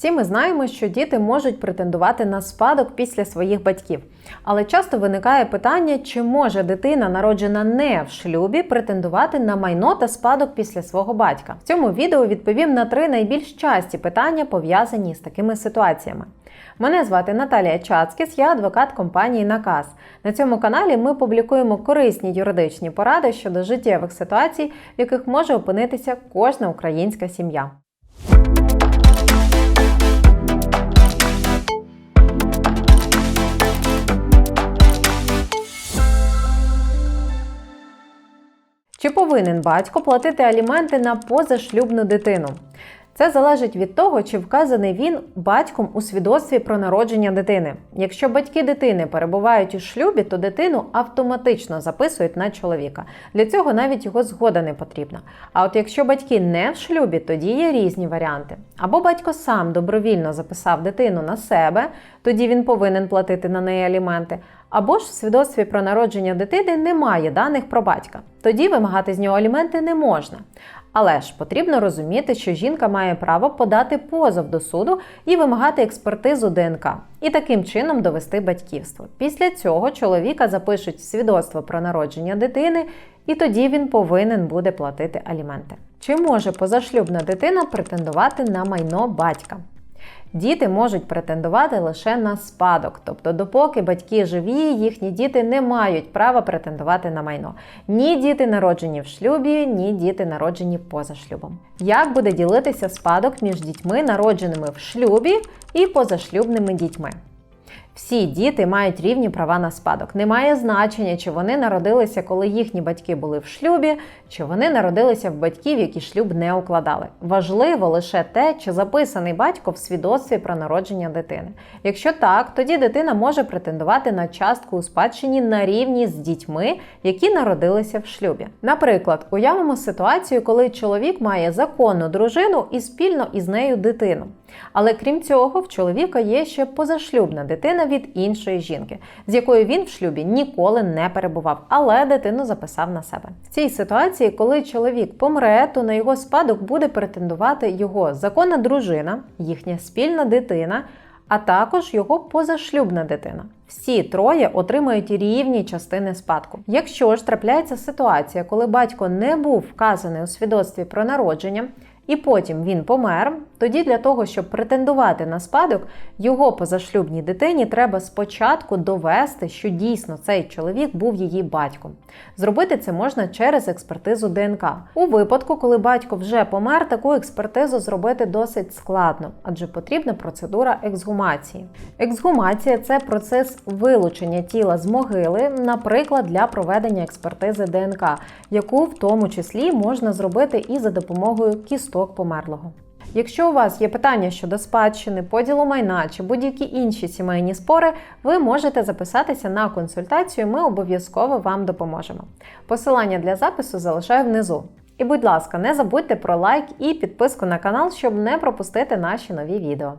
Всі ми знаємо, що діти можуть претендувати на спадок після своїх батьків, але часто виникає питання, чи може дитина, народжена не в шлюбі, претендувати на майно та спадок після свого батька. В цьому відео відповім на три найбільш часті питання, пов'язані з такими ситуаціями. Мене звати Наталія Чацкіс, я адвокат компанії Наказ. На цьому каналі ми публікуємо корисні юридичні поради щодо життєвих ситуацій, в яких може опинитися кожна українська сім'я. Чи повинен батько платити аліменти на позашлюбну дитину? Це залежить від того, чи вказаний він батьком у свідоцтві про народження дитини. Якщо батьки дитини перебувають у шлюбі, то дитину автоматично записують на чоловіка. Для цього навіть його згода не потрібна. А от якщо батьки не в шлюбі, тоді є різні варіанти. Або батько сам добровільно записав дитину на себе, тоді він повинен платити на неї аліменти. Або ж в свідоцтві про народження дитини немає даних про батька. Тоді вимагати з нього аліменти не можна. Але ж потрібно розуміти, що жінка має право подати позов до суду і вимагати експертизу ДНК, і таким чином довести батьківство. Після цього чоловіка запишуть свідоцтво про народження дитини, і тоді він повинен буде платити аліменти. Чи може позашлюбна дитина претендувати на майно батька? Діти можуть претендувати лише на спадок, тобто, допоки батьки живі, їхні діти не мають права претендувати на майно. Ні діти народжені в шлюбі, ні діти народжені поза шлюбом. Як буде ділитися спадок між дітьми, народженими в шлюбі і позашлюбними дітьми? Всі діти мають рівні права на спадок. Немає значення, чи вони народилися, коли їхні батьки були в шлюбі, чи вони народилися в батьків, які шлюб не укладали. Важливо лише те, чи записаний батько в свідоцтві про народження дитини. Якщо так, тоді дитина може претендувати на частку у спадщині на рівні з дітьми, які народилися в шлюбі. Наприклад, уявимо ситуацію, коли чоловік має законну дружину і спільно із нею дитину. Але крім цього, в чоловіка є ще позашлюбна дитина від іншої жінки, з якою він в шлюбі ніколи не перебував, але дитину записав на себе. В цій ситуації, коли чоловік помре, то на його спадок буде претендувати його законна дружина, їхня спільна дитина, а також його позашлюбна дитина. Всі троє отримають рівні частини спадку. Якщо ж трапляється ситуація, коли батько не був вказаний у свідоцтві про народження, і потім він помер, тоді для того, щоб претендувати на спадок, його позашлюбній дитині треба спочатку довести, що дійсно цей чоловік був її батьком. Зробити це можна через експертизу ДНК. У випадку, коли батько вже помер, таку експертизу зробити досить складно, адже потрібна процедура ексгумації. Ексгумація це процес вилучення тіла з могили, наприклад, для проведення експертизи ДНК, яку в тому числі можна зробити і за допомогою кісток померлого. Якщо у вас є питання щодо спадщини, поділу майна чи будь-які інші сімейні спори, ви можете записатися на консультацію, ми обов'язково вам допоможемо. Посилання для запису залишаю внизу. І, будь ласка, не забудьте про лайк і підписку на канал, щоб не пропустити наші нові відео.